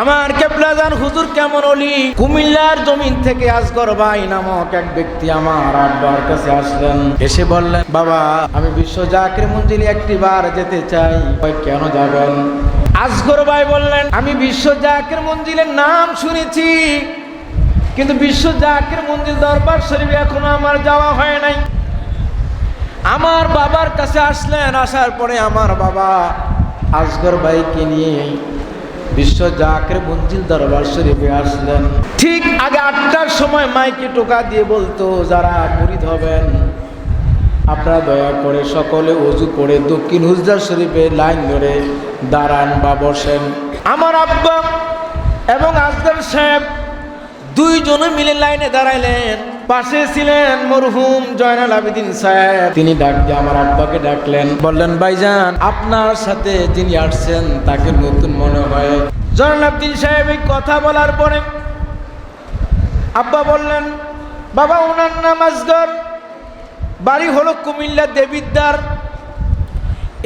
আমার কেবলাজান হুজুর কেমন অলি? কুমিল্লার জমিন থেকে আজগর ভাই নামক এক ব্যক্তি আমার আব্বার কাছে আসলেন। এসে বললেন, বাবা, আমি বিশ্ব জাকির মঞ্জিলে একটি বার যেতে চাই। কেন যাবেন? আজগর ভাই বললেন, আমি বিশ্ব জাকির মঞ্জিলের নাম শুনেছি, কিন্তু বিশ্ব জাকির মঞ্জিল দরবার শরীফে এখনও আমার যাওয়া হয় নাই। আমার বাবার কাছে আসলেন, আসার পরে আমার বাবা আসগর ভাইকে নিয়ে বিশ্ব জাকের মঞ্জিল দরবার শরীফে আসলেন। ঠিক আগে আটটার সময় মাইকে টোকা দিয়ে বলতো, যারা মুরিদ হবেন, আপনারা দয়া করে সকলে অজু করে দক্ষিণ হুজদার শরীফে লাইন ধরে দাঁড়ান বা বসেন। আমার আব্বা এবং আসগর সাহেব দুইজনে মিলে লাইনে দাঁড়াইলেন। পাশে ছিলেন মরহুম জয়নাল আবেদিন সাহেব। তিনি ডাক দিয়ে আমার আব্বাকে ডাকলেন। বললেন, ভাইজান, আপনার সাথে যিনি আসছেন, তাকে নতুন মনে হয়। জয়নাল আবেদিন সাহেব এই কথা বলার পরে আব্বা বললেন, বাবা ওনার নাম আসগর। বাড়ি হলো কুমিল্লা দেবিদ্দার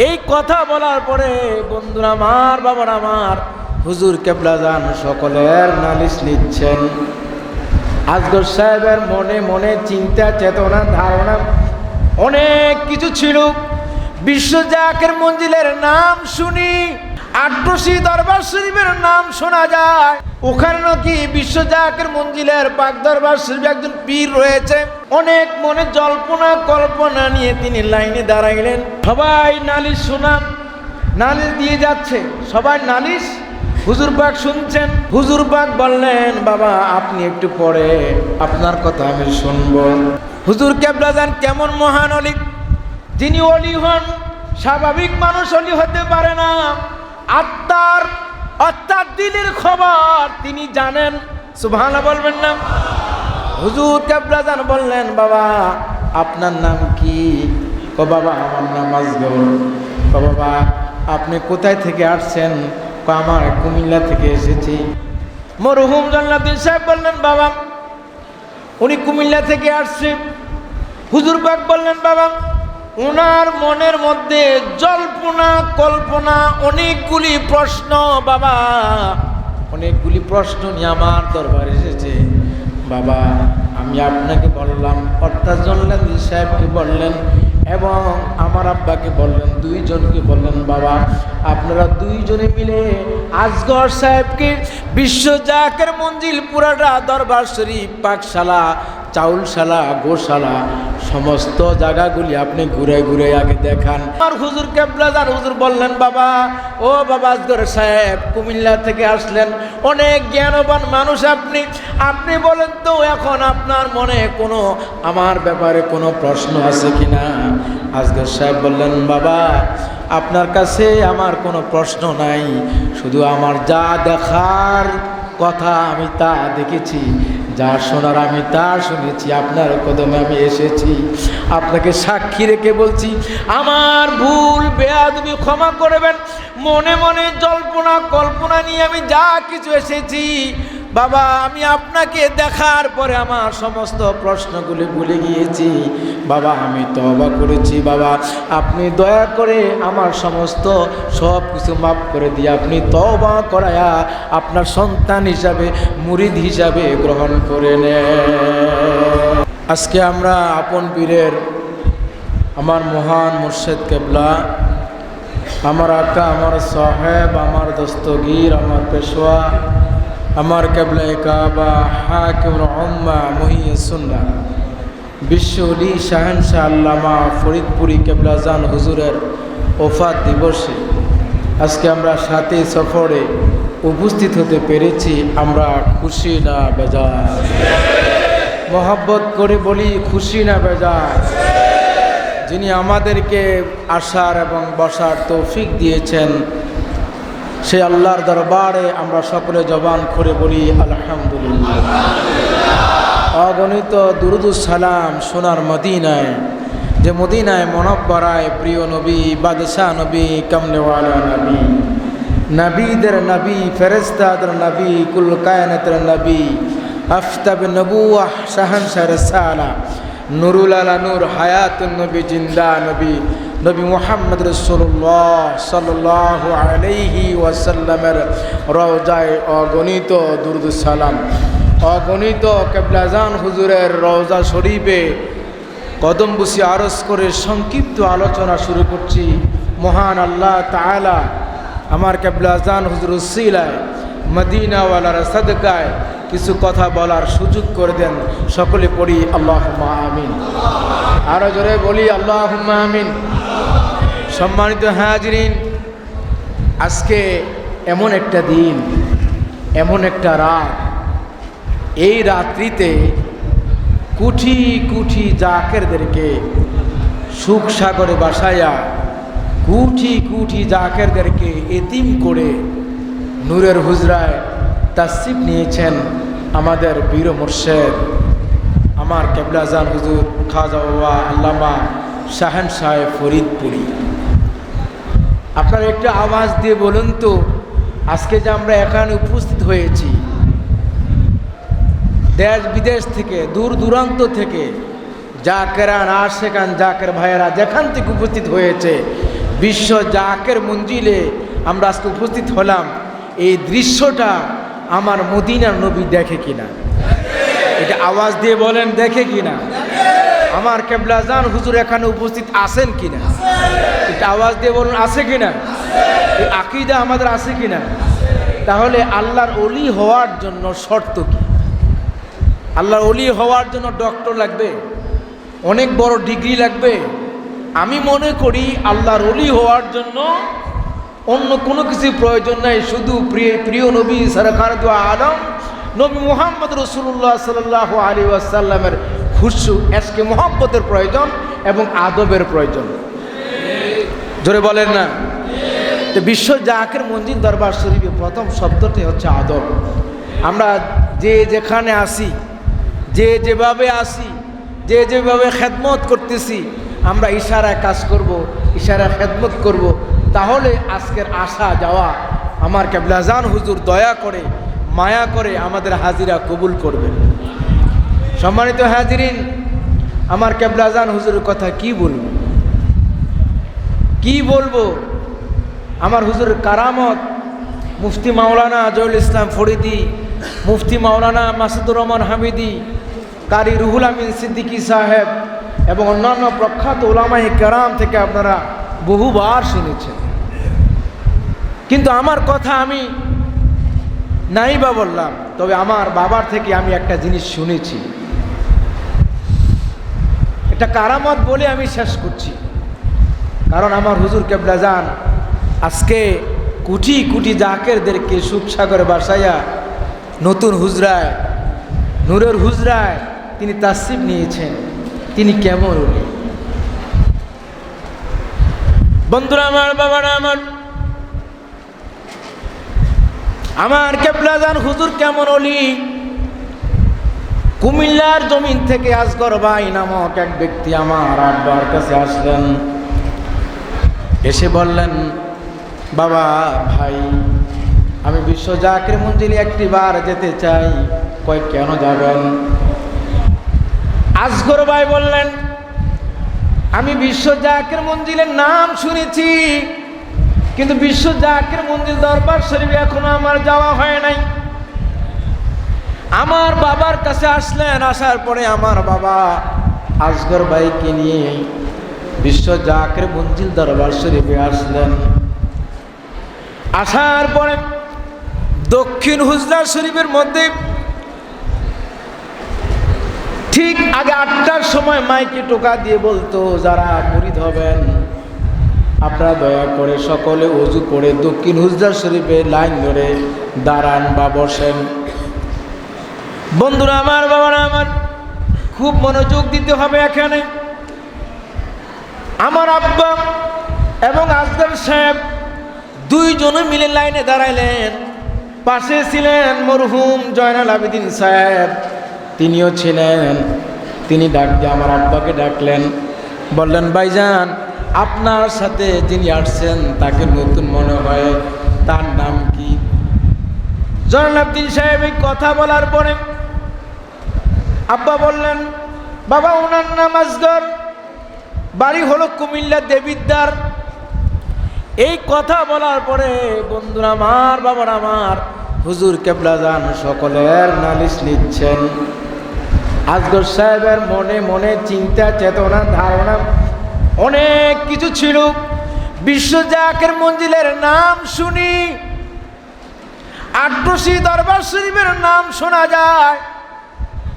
এই কথা বলার পরে, বন্ধুরা আমার, বাবার আমার, হুজুর কেবলা যান সকলের নালিশ নিচ্ছেন। আজগর সাহেবের মনে মনে চিন্তা, চেতনা, ধারণা অনেক কিছু ছিল। বিশ্ব জাকের মঞ্জিলের নাম শুনি, আট্রসি দরবার শরীফের নাম শোনা যায়। ওখানে নাকি বিশ্ব জাকের মঞ্জিলের পাক দরবার শরীফ একজন পীর রয়েছে। অনেক মনে জল্পনা, কল্পনা নিয়ে তিনি লাইনে দাঁড়াইলেন। সবাই নালিশ শোনান, নালিশ দিয়ে যাচ্ছে। সবাই নালিশ হুজুর শুনছেন? হুজুর বললেন, বাবা, আপনি একটু পরে আপনার কথা আমি শুনব। হুজুর কেবলা যান, কেমন মহান অলি? যিনি অলি হন, স্বাভাবিক মানুষ অলি হতে পারে না। আত্মার আত্মার দিলের খবর তিনি জানেন। সুভানা বলবেন না। হুজুর কেবলা যান বললেন, বাবা, আপনার নাম কি? ও বাবা, আমার নাম আজগর ও বাবা, আপনি কোথায় থেকে আসছেন? আমার কুমিল্লা থেকে এসেছি। মরহুম জান্নাতুল সাহেব বললেন, বাবা, উনি কুমিল্লা থেকে আসছে। হুজুর বললেন, বাবা ওনার মনের মধ্যে জল্পনা, কল্পনা, অনেকগুলি প্রশ্ন, বাবা, অনেকগুলি প্রশ্ন নিয়ে আমার দরবারে এসেছে। বাবা, আমি আপনাকে বললাম। অর্থাৎ জল্লাদ সাহেবকে বললেন এবং আমার আব্বাকে বললেন, দুইজনকে বললেন, বাবা, আপনারা দুইজনে মিলে আজগর সাহেবকে বিশ্ব জাকের মঞ্জিল পুরাটা দরবার শরীফ পাকশালা চাউলশালা, গোশালা, সমস্ত জায়গাগুলি আপনি ঘুরে ঘুরে আগে দেখান। আর হুজুর কেবলাদার হুজুর বললেন, বাবা, ও বাবা আজগর সাহেব, কুমিল্লা থেকে আসলেন। অনেক জ্ঞানবান মানুষ আপনি। আপনি বলেন তো, এখন আপনার মনে কোনো, আমার ব্যাপারে কোনো প্রশ্ন আছে কি না? আজগর সাহেব বললেন, বাবা, আপনার কাছে আমার কোনো প্রশ্ন নাই। শুধু আমার যা দেখার কথা আমি তা দেখেছি, যা শোনার আমি তা শুনেছি, আপনার কদমে আমি এসেছি। আপনাকে সাক্ষী রেখে বলছি, আমার ভুল বেয়া তুমি ক্ষমা করবেন, মনে মনে জল্পনা, কল্পনা নিয়ে আমি যা কিছু এসেছি বাবা, আমি আপনাকে দেখার পরে আমার সমস্ত প্রশ্নগুলি ভুলে গিয়েছি। বাবা, আমি তবা করেছি, বাবা। আপনি দয়া করে আমার সমস্ত সব কিছু মাফ করে দিয়ে আপনি তবা করায়া আপনার সন্তান হিসাবে, মুরিদ হিসাবে গ্রহণ করে নেন। আজকে আমরা আপন পীরের, আমার মহান মুর্শেদ কেবলা, আমার আকা, আমার সাহেব, আমার দস্তগীর, আমার পেশোয়া আমার কেবলা কাবা হাকিম উম্মা, মহিয়ে সুন্না বিশ্বলি শাহেনশাহ, আল্লামা ফরিদপুরি কেবলাজান হুজুরের ওফাত দিবসে আজকে আমরা সাথে সফরে উপস্থিত হতে পেরেছি। আমরা খুশি না বেজার। মহব্বত করে বলি, খুশি না বেজার। যিনি আমাদেরকে আসার এবং বসার তৌফিক দিয়েছেন সে আল্লাহর দরবারে আমরা সকলে জবান করে বলি, আলহামদুলিল্লাহ। অগণিত সালাম সোনার মদিনায়, যে মদিনায় মনব্বরায় প্রিয় নবী, বাদশাহ নবী কামলেওয়ালা নবী। নবীদের নবী ফেরেস্তাদের নবী, কুল কায়নাতের নবী। আফতাব নবুয়াহ শাহান শাহসালা নুরুল আলা নূর, হায়াতুন নবী, জিন্দা নবী। নবী মোহাম্মদ রসুল্লাহ সাল্লাহ আলাইহি ওয়াসাল্লামের রওজায় অগণিত দুরুদ সালাম, অগণিত কেবলাজান হুজুরের রওজা শরীফে কদম বসি আরজ করে সংক্ষিপ্ত আলোচনা শুরু করছি। মহান আল্লাহ তাআলা আমার কেবলাজান হুজুর উসিলায়, মদিনাওয়ালার সদকায় কিছু কথা বলার সুযোগ করে দেন। সকলে পড়ি আল্লাহ আমিন। আরও জোরে বলি আল্লাহ আমিন। সম্মানিত হাজরিন, আজকে এমন একটা দিন, এমন একটা রাত। এই রাত্রিতে কুঠি কুঠি জাকেরদেরকে সুখ সাগরে বাসায়া কুঠি কুঠি জাকেরদেরকে এতিম করে নূরের হুজরায় তাসিব নিয়েছেন আমাদের বীর মোর্শেদ, আমার কেবলাজান হুজুর খাজা আল্লামা শাহেন সাহেব ফরিদপুরি। আপনারা একটু আওয়াজ দিয়ে বলুন তো, আজকে যে আমরা এখানে উপস্থিত হয়েছি, দেশ বিদেশ থেকে, দূর দূরান্ত থেকে জাকেরান আশেকান জাকের ভাইয়েরা যেখান থেকে উপস্থিত হয়েছে, বিশ্ব জাকের মঞ্জিলে আমরা আজকে উপস্থিত হলাম, এই দৃশ্যটা আমার মদিনার নবী দেখে কিনা। এটা আওয়াজ দিয়ে বলেন, দেখে কিনা। আমার কেবলা কেবলাজান হুজুর এখানে উপস্থিত আছেন কিনা? এটা আওয়াজ দিয়ে বলুন, আছে কিনা? আকিদা আমাদের আছে কিনা? তাহলে আল্লাহর অলি হওয়ার জন্য শর্ত কি? আল্লাহর অলি হওয়ার জন্য ডক্টর লাগবে? অনেক বড় ডিগ্রি লাগবে? আমি মনে করি আল্লাহর অলি হওয়ার জন্য অন্য কোনো কিছু প্রয়োজন নাই, শুধু প্রিয় প্রিয় নবী সরকার আলম, নবী মোহাম্মদ রসুল্লাহ সাল্লাহ আলী আসাল্লামের খুশু এসকে মোহাম্মতের প্রয়োজন এবং আদবের প্রয়োজন। ধরে বলেন না? তো বিশ্ব জাকের মঞ্জিল দরবার শরীফে প্রথম শব্দটি হচ্ছে আদব। আমরা যে যেখানে আসি, যে যেভাবে আসি, যে যেভাবে খেদমত করতেছি, আমরা ইশারায় কাজ করব, ইশারায় খেদমত করব। তাহলে আজকের আসা যাওয়া আমার কেবলাজান হুজুর দয়া করে, মায়া করে আমাদের হাজিরা কবুল করবেন। সম্মানিত হাজিরিন, আমার কেবলাজান হুজুরের কথা কি বলব? কি বলব? আমার হুজুর কারামত, মুফতি মাওলানা জহুল ইসলাম ফরিদি, মুফতি মাওলানা মাসুদুর রহমান হামিদি, কারি রুহুল আমিন সিদ্দিকি সাহেব, এবং অন্যান্য প্রখ্যাত ওলামাই কেরাম থেকে আপনারা বহুবার শুনেছেন। কিন্তু আমার কথা আমি নাই বা বললাম, তবে আমার বাবার থেকে আমি একটা জিনিস শুনেছি। এটা কারামত বলে আমি শেষ করছি। কারণ আমার হুজুর কেবলা যান আজকে কুটি কুটি জাকেরদেরকে সুখসাগরে বাসাইয়া নতুন হুজরায়, নূরের হুজরায় তিনি তাসিব নিয়েছেন। তিনি কেমন উনি? বন্ধুরা আমার, বাবারা আমার আমার কেবলাজান হুজুর কেমন অলি কুমিল্লার জমিন থেকে আসগর ভাই নামক এক ব্যক্তি আমার আব্বার কাছে আসলেন। এসে বললেন, বাবা, ভাই, আমি বিশ্ব জাকের মঞ্জিলে একটি বার যেতে চাই। কয়, কেন যাবেন? আসগর ভাই বললেন, আমি বিশ্ব জাকের মঞ্জিলের নাম শুনেছি, কিন্তু বিশ্ব জাকের মন্দির দরবার শরীফে এখনও আমার যাওয়া হয় নাই। আমার বাবার কাছে আসলেন, আসার পরে আমার বাবা আসগর ভাইকে নিয়ে বিশ্ব জাকের মঞ্জিল দরবার শরীফে আসলেন। আসার পরে দক্ষিণ হুজরা শরীফের মধ্যে ঠিক আগে আটটার সময় মাইকে টোকা দিয়ে বলতো, যারা মুরিদ হবেন, আপনারা দয়া করে সকলে উজু করে দক্ষিণ হুজরা শরীফে লাইন ধরে দাঁড়ান বা বসেন। বন্ধুরা আমার, বাবারা আমার, খুব মনোযোগ দিতে হবে এখানে। আমার আব্বা এবং আজগর সাহেব দুইজনে মিলে লাইনে দাঁড়াইলেন। পাশে ছিলেন মরহুম জয়নাল আবেদিন সাহেব। তিনিও ছিলেন। তিনি ডাক দিয়ে আমার আব্বাকে ডাকলেন। বললেন, ভাইজান, আপনার সাথে যিনি আসছেন, তাকে নতুন মনে হয়। তার নাম কি? জয়নাল আবেদিন সাহেব এই কথা বলার পরে আব্বা বললেন, বাবা ওনার নাম আসগর। বাড়ি হলো কুমিল্লা দেবিদ্দার এই কথা বলার পরে বন্ধুরা আমার, বাবার আমার, হুজুর কেবলা যান সকলের নালিশ নিচ্ছেন। আজগর সাহেবের মনে মনে চিন্তা, চেতনা, ধারণা অনেক কিছু ছিল। বিশ্ব জাকের মঞ্জিলের নাম শুনি। আট্রসি দরবার শরীফের নাম শোনা যায়।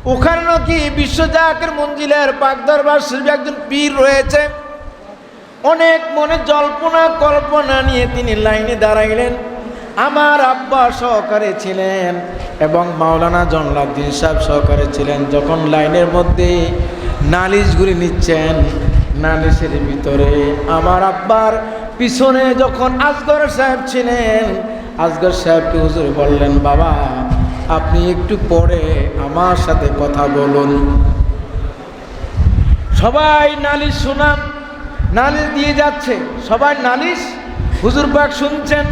ওখানে নাকি বিশ্ব জাকের মঞ্জিলের পাক দরবার শরীফ একজন পীর রয়েছে। অনেক মনে জল্পনা, কল্পনা নিয়ে তিনি লাইনে দাঁড়াইলেন। আমার আব্বা সহকারে ছিলেন এবং মাওলানা জনলাদ্দিন সাহেব সহকারে ছিলেন। যখন লাইনের মধ্যে নালিশগুলি নিচ্ছেন, নালিশের ভিতরে আমার আব্বার পিছনে যখন আজগর সাহেব ছিলেন, আজগর সাহেবকে হুজুর বললেন, বাবা আপনি একটু পরে আমার সাথে কথা বলুন। সবাই নালিশ শোনান। নালিশ দিয়ে যাচ্ছে। সবাই নালিশ? হুজুর পাক শুনছেন?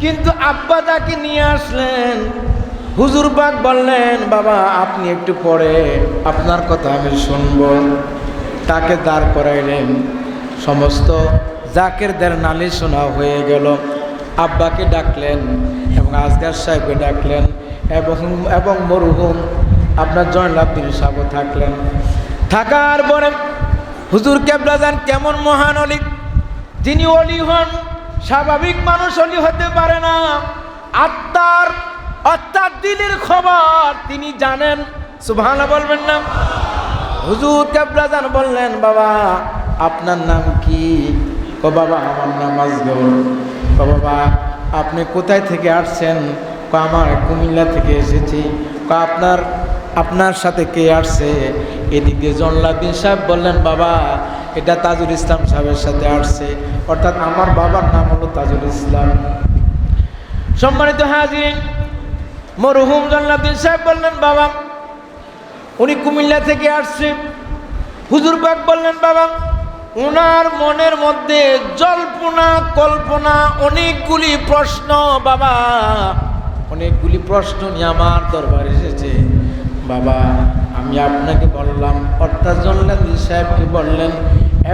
কিন্তু আব্বা তাকে নিয়ে আসলেন। হুজুর পাক বললেন, বাবা, আপনি একটু পরে আপনার কথা আমি শুনব। তাকে দাঁড় করাইলেন। সমস্ত জাকেরদের নালিশ শোনা হয়ে গেল। আব্বাকে ডাকলেন এবং আজগার সাহেবকে ডাকলেন। এবং এবং মরহুম আপনার জয়লাব্দিন সাহেব থাকলেন থাকার পরে হুজুর কেবলা যান কেমন মহান অলি? যিনি অলি হন, স্বাভাবিক মানুষ অলি হতে পারে না। আত্মার আত্মার দিলের খবর তিনি জানেন। সুবহানাল্লাহ বলবেন না? হুজুর কেবলা যান বললেন, বাবা, আপনার নাম কি? ও বাবা, আমার নাম আজগর। ও বাবা, আপনি কোথায় থেকে আসছেন? আমার কুমিল্লা থেকে এসেছি আপনার আপনার সাথে কে আসছে? এদিক দিয়ে জনলাদ্দিন সাহেব বললেন, বাবা, এটা তাজুল ইসলাম সাহেবের সাথে আসছে। অর্থাৎ আমার বাবার নাম হলো তাজুল ইসলাম। সম্মানিত হাজির মরহুম জনলাদ্দিন সাহেব বললেন, বাবা, উনি কুমিল্লা থেকে আসছে। হুজুর পাক বললেন, বাবা ওনার মনের মধ্যে জল্পনা, কল্পনা, অনেকগুলি প্রশ্ন, বাবা অনেকগুলি প্রশ্ন নিয়ে আমার দরবার এসেছে। বাবা, আমি আপনাকে বললাম, অর্থাৎ জল্লাদি সাহেবকে বললেন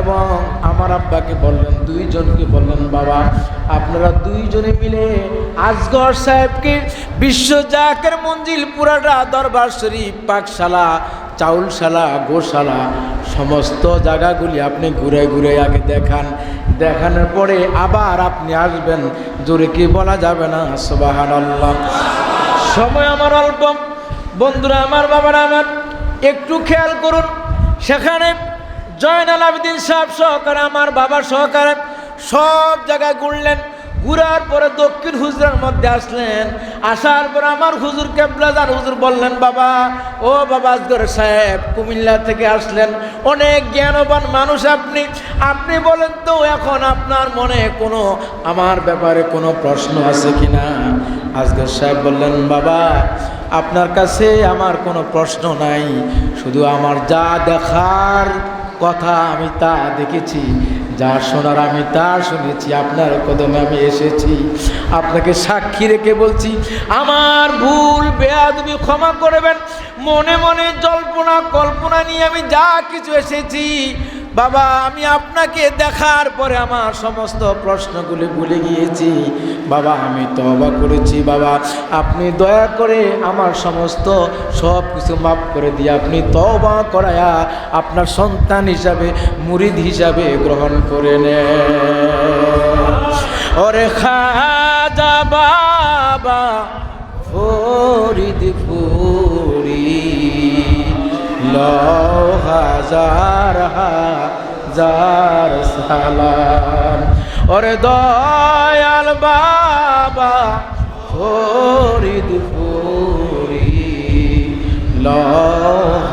এবং আমার আব্বাকে বললেন, দুইজনকে বললেন, বাবা, আপনারা দুইজনে মিলে আজগর সাহেবকে বিশ্ব জাকের মঞ্জিল পুরাটা দরবার শরীফ, পাকশালা, চাউলশালা, গোশালা, সমস্ত জায়গাগুলি আপনি ঘুরে ঘুরে আগে দেখান। দেখানোর পরে আবার আপনি আসবেন। জোরে কি বলা যাবে না? সোবাহান সময় আমার অল্প। বন্ধুরা, আমার বাবারা আমার, একটু খেয়াল করুন। সেখানে জয়নাল আবেদিন সাহেব সহকারে, আমার বাবার সহকারে সব জায়গায় ঘুরলেন। ঘুরার পরে দক্ষিণ হুজুরের মধ্যে আসলেন। আসার পর আমার হুজুর কেবলাদার হুজুর বললেন, বাবা, ও বাবা আজগর সাহেব, কুমিল্লা থেকে আসলেন। অনেক জ্ঞানবান মানুষ আপনি। আপনি বলেন তো, এখন আপনার মনে কোনো, আমার ব্যাপারে কোনো প্রশ্ন আছে কি না আজগর সাহেব বললেন, বাবা, আপনার কাছে আমার কোনো প্রশ্ন নাই। শুধু আমার যা দেখার কথা আমি তা দেখেছি। যা শোনার আমি তা শুনেছি, আপনার কদমে আমি এসেছি। আপনাকে সাক্ষী রেখে বলছি, আমার ভুল, বেয়াদবি ক্ষমা করবেন। মনে মনে জল্পনা, কল্পনা নিয়ে আমি যা কিছু এসেছি, বাবা, আমি আপনাকে দেখার পরে আমার সমস্ত প্রশ্নগুলি ভুলে গিয়েছি। বাবা, আমি তবা করেছি বাবা। আপনি দয়া করে আমার সমস্ত সব কিছু মাফ করে দিয়ে আপনি তবা করায়া আপনার সন্তান হিসাবে, মুরিদ হিসাবে গ্রহণ করে নে ওরে খাজা বাবা, ফরিদ ফুরি, লও হাজার হাজার সালাম। ওরে দয়াল বাবা ফরিদ ফুরি ল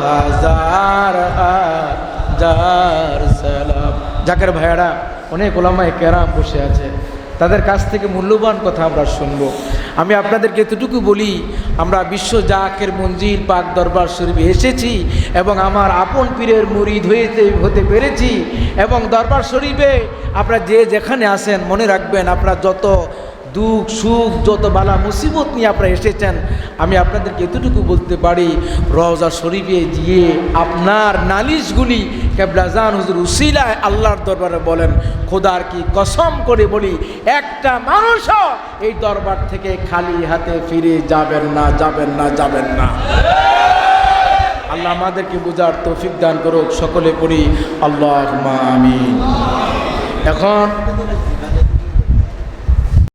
হাজার হাজার সালাম। জাকের ভাইয়ারা, অনেক ওলামায় কেরাম বসে আছে। তাদের কাছ থেকে মূল্যবান কথা আমরা শুনব। আমি আপনাদেরকে এতটুকু বলি, আমরা বিশ্ব জাকের মঞ্জিল পাক দরবার শরীফে এসেছি এবং আমার আপন পীরের মুরিদ হয়েতে হতে পেরেছি এবং দরবার শরীফে আপনারা যে যেখানে আসেন মনে রাখবেন, আপনারা যত দুঃখ, সুখ, যত বালা মুসিবত নিয়ে আপনারা এসেছেন, আমি আপনাদেরকে এতটুকু বলতে পারি, রওজা শরীফে গিয়ে আপনার নালিশগুলি কেবলাজান হুজুর উসিলায় আল্লাহর দরবারে বলেন, খোদার কি কসম করে বলি, একটা মানুষও এই দরবার থেকে খালি হাতে ফিরে যাবেন না যাবেন না যাবেন না। আল্লাহ আমাদেরকে বোঝার তৌফিক দান করুক, সকলে পড়ি আল্লাহ আমিন। এখন